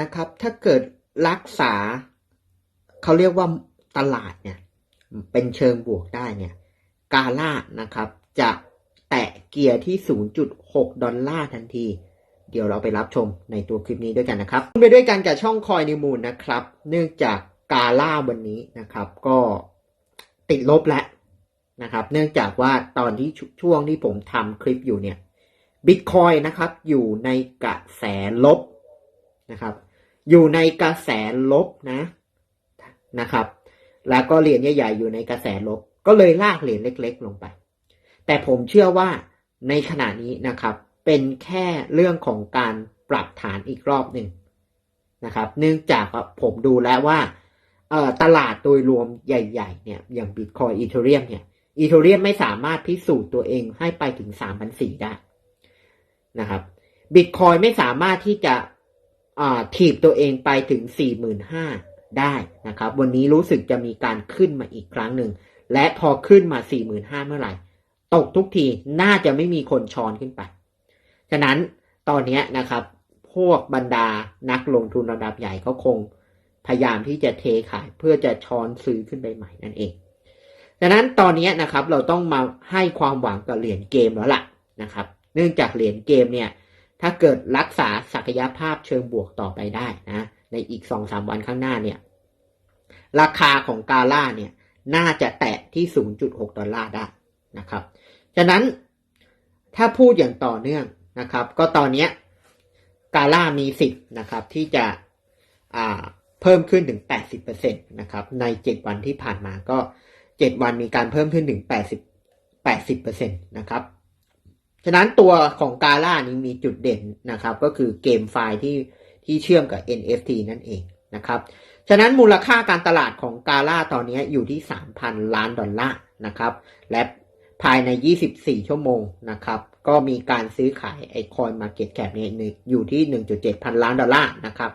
นะครับ ถ้าเกิดรักษาเขาเรียกว่าตลาดเนี่ยเป็นเชิงบวกได้เนี่ยกาล่านะครับ จะแตะเกียร์ที่ 0.6 ดอลลาร์ทันที เดี๋ยวเราไปรับชมในตัวคลิปนี้ด้วยกันนะครับไปด้วยกันกับช่องคอยนิวมูลนะครับ เนื่องจากกาล่าวันนี้นะครับ ก็ติดลบแล้วนะครับ เนื่องจากว่าตอนที่ชช่วงที่ผมทำคลิปอยู่เนี่ยบิตคอยนะครับอยู่ในกระแสลบนะครับ อยู่ในกระแสลบนะนะครับ แล้วก็เหรียญใหญ่ๆอยู่ในกระแสลบ ก็เลยลากเหรียญเล็ก ๆ ลงไป แต่ผมเชื่อว่าในขณะนี้นะครับ เป็นแค่เรื่องของการปรับฐานอีกรอบหนึ่งนะครับ เนื่องจากผมดูแล้วว่าตลาดโดยรวมใหญ่ๆเนี่ยอย่างบิตคอยอีเทเรียมเนี่ยอีเทเรียมไม่สามารถพิสูจน์ตัวเองให้ไปถึง3,400ได้นะครับบิตคอยไม่สามารถที่จะ ถีบตัวเองไปถึง 45,000 ได้นะครับ วันนี้รู้สึกจะมีการขึ้นมาอีกครั้งหนึ่ง และพอขึ้นมา 45,000 เมื่อไหร่ ตกทุกทีน่าจะไม่มีคนช้อนขึ้นไป ฉะนั้นตอนนี้นะครับ พวกบรรดานักลงทุนระดับใหญ่เขาคงพยายามที่จะเทขายเพื่อจะช้อนซื้อขึ้นไปใหม่นั่นเองฉะนั้นตอนนี้นะครับเราต้องมาให้ความหวังกับเหรียญเกมแล้วล่ะนะครับ เนื่องจากเหรียญเกมเนี่ย ถ้าเกิดรักษาศักยภาพเชิงบวกต่อไปได้นะในอีกสองสามวันข้างหน้าเนี่ยราคาของกาล่าเนี่ยน่าจะแตะที่ 0.6 ดอลลาร์ได้นะครับฉะนั้นถ้าพูดอย่างต่อเนื่องนะครับ ก็ตอนนี้กาล่ามีสิทธิ์นะครับที่จะเพิ่มขึ้นถึง 80%นะครับใน 7 วันที่ผ่านมาก็ 7 วันมีการเพิ่มขึ้นถึง 80 80%นะครับ ฉะนั้นตัวของกาล่านี้มีจุดเด่นนะครับ ก็คือเกมไฟล์ที่ที่เชื่อมกับ NFT นั่นเองนะครับ ฉะนั้นมูลค่าการตลาดของกาล่าตอนนี้อยู่ที่ 3,000 ล้านดอลลาร์นะครับ และภายใน 24 ชั่วโมงนะครับ ก็มีการซื้อขายไอคอยมาเก็ตแคปเนี่ยอยู่ที่ 1.7 พันล้านดอลลาร์นะครับ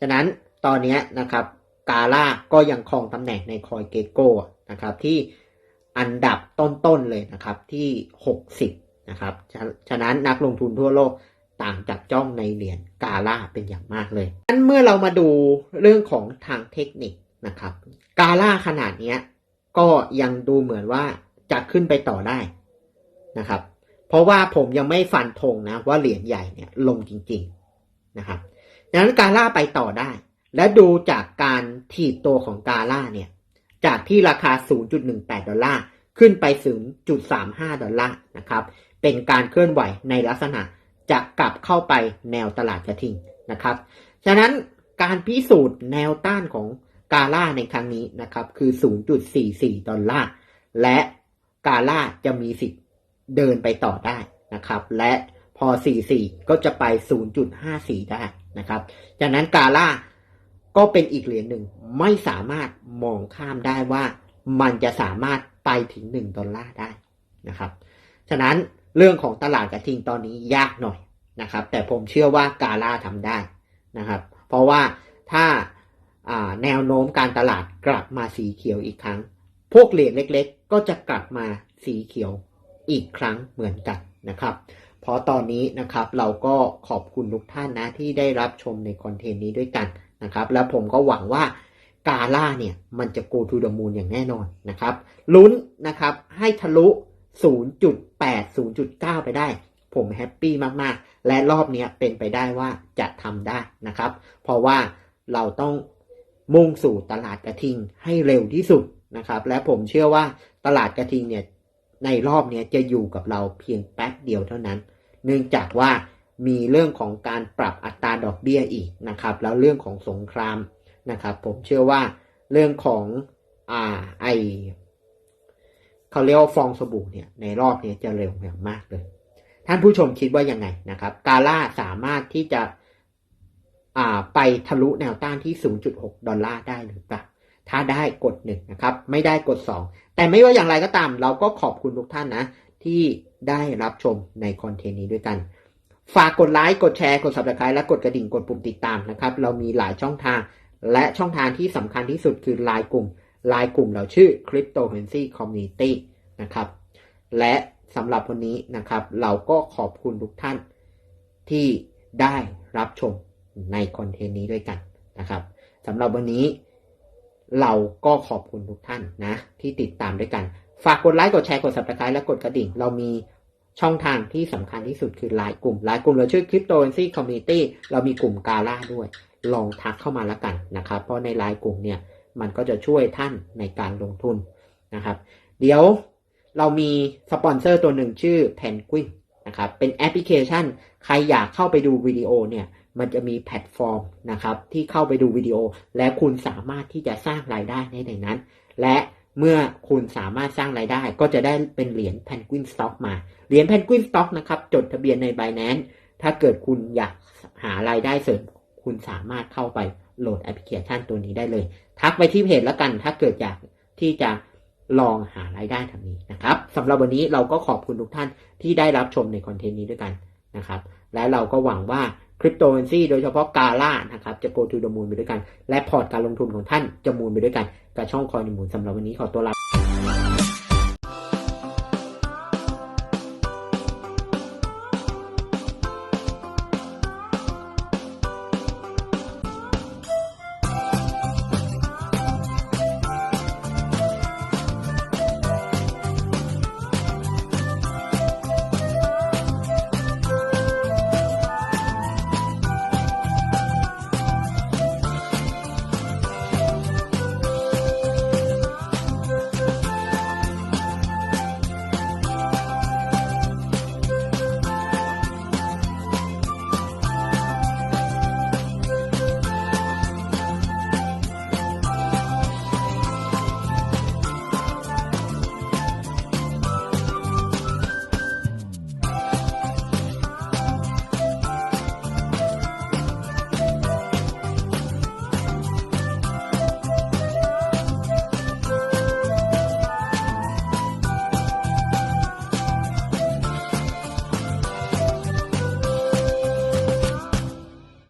ฉะนั้นตอนนี้นะครับกาล่าก็ยังครองตำแหน่งในคอยเกโก้นะครับที่อันดับต้นๆเลยนะครับที่ 60 นะครับฉะฉะนั้นนักลงทุนทั่วโลกต่างจับจ้องในเหรียญกาล่าเป็นอย่างมากเลยนั้นเมื่อเรามาดูเรื่องของทางเทคนิคนะครับ กาล่าขนาดนี้ก็ยังดูเหมือนว่าจะขึ้นไปต่อได้นะครับ เพราะว่าผมยังไม่ฟันธงนะว่าเหรียญใหญ่เนี่ยลงจริงๆนะครับดังนั้นกาล่าไปต่อได้ และดูจากการถีบตัวของกาล่าเนี่ยจากที่ราคา 0.18 ดอลลาร์ขึ้นไปถึง 0.35 ดอลลาร์นะครับ เป็นการเคลื่อนไหวในลักษณะจะกลับเข้าไปแนวตลาดกระทิงนะครับ ฉะนั้นการพิสูจน์แนวต้านของกาล่าในครั้งนี้นะครับคือ 0.44 ดอลลาร์ และกาล่าจะมีสิทธิ์เดินไปต่อได้นะครับ และพอ 44 ก็จะไป 0.54 ได้นะครับ จากนั้นกาล่าก็เป็นอีกเหรียญหนึ่งไม่สามารถมองข้ามได้ว่ามันจะสามารถไปถึง 1 ดอลลาร์ได้นะครับ ฉะนั้น เรื่องของตลาดกระทิงตอนนี้ยากหน่อยนะครับ แต่ผมเชื่อว่ากาล่าทำได้นะครับ เพราะว่าถ้าแนวโน้มการตลาดกลับมาสีเขียวอีกครั้ง พวกเหรียญเล็กๆ ก็จะกลับมาสีเขียวอีกครั้งเหมือนกันนะครับ เพราะตอนนี้นะครับเราก็ขอบคุณทุกท่านนะที่ได้รับชมในคอนเทนต์นี้ด้วยกันนะครับ แล้วผมก็หวังว่ากาล่าเนี่ยมันจะ go to the moon อย่างแน่นอนนะครับ ลุ้นนะครับให้ทะลุ 0.8 0.9 ไปได้ ผมแฮปปี้มากๆ และรอบนี้เป็นไปได้ว่าจะทำได้นะครับ เพราะว่าเราต้องมุ่งสู่ตลาดกระทิงให้เร็วที่สุดนะครับ และผมเชื่อว่าตลาดกระทิงเนี่ยในรอบนี้จะอยู่กับเราเพียงแป๊บเดียวเท่านั้น เนื่องจากว่ามีเรื่องของการปรับอัตราดอกเบี้ยอีกนะครับ แล้วเรื่องของสงครามนะครับ ผมเชื่อว่าเรื่องของอ่าไอ เขาเรียกว่าฟองสบู่เนี่ยในรอบนี้จะเร็วอย่างมากเลย ท่านผู้ชมคิดว่ายังไงนะครับ กาล่าสามารถที่จะไปทะลุแนวต้านที่ 0.6 ดอลลาร์ได้หรือเปล่าถ้าได้กดหนึ่งนะครับ ไม่ได้กด 2 แต่ไม่ว่าอย่างไรก็ตาม เราก็ขอบคุณทุกท่านนะ ที่ได้รับชมในคอนเทนต์นี้ด้วยกัน ฝากกดไลค์กดแชร์กด subscribe และกดกระดิ่งกดปุ่มติดตามนะครับ เรามีหลายช่องทาง และช่องทางที่สำคัญที่สุดคือไลน์กลุ่ม ไลน์กลุ่มเราชื่อ Cryptocurrency Community นะครับ และสำหรับวันนี้นะครับ เราก็ขอบคุณทุกท่านที่ได้รับชมในคอนเทนต์นี้ด้วยกันนะครับสำหรับวันนี้เราก็ขอบคุณทุกท่านนะ ที่ติดตามด้วยกัน ฝากกดไลค์กดแชร์กด subscribe และกดกระดิ่ง เรามีช่องทางที่สำคัญที่สุดคือไลน์กลุ่มไลน์กลุ่มเราชื่อ Cryptocurrency Community เรามีกลุ่มกาล่าด้วย ลองทักเข้ามาแล้วกันนะครับ เพราะในไลน์กลุ่มเนี่ย มันก็จะช่วยท่านในการลงทุนนะครับ เดี๋ยวเรามีสปอนเซอร์ตัวหนึ่งชื่อ Penguin นะครับ เป็นแอปพลิเคชัน ใครอยากเข้าไปดูวิดีโอเนี่ยมันจะมีแพลตฟอร์มนะครับที่เข้าไปดูวิดีโอ และคุณสามารถที่จะสร้างรายได้ในในนั้น และเมื่อคุณสามารถสร้างรายได้ก็จะได้เป็นเหรียญ Penguin Stock มา เหรียญ Penguin Stock นะครับจดทะเบียนใน Binance ถ้าเกิดคุณอยากหารายได้เสริม คุณสามารถเข้าไป โหลดแอปพลิเคชันตัวนี้ได้เลย ทักไปที่เพจแล้วกัน ถ้าเกิดอยากที่จะลองหารายได้ทางนี้นะครับสำหรับวันนี้เราก็ขอบคุณทุกท่านที่ได้รับชมในคอนเทนต์นี้ด้วยกันนะครับ และเราก็หวังว่าคริปโตเคอเรนซีโดยเฉพาะกาล่านะครับจะ go to the moon ไปด้วยกัน และพอร์ตการลงทุนของท่านจะมูนไปด้วยกัน กับช่องคอยนมูลสำหรับวันนี้ขอตัวลา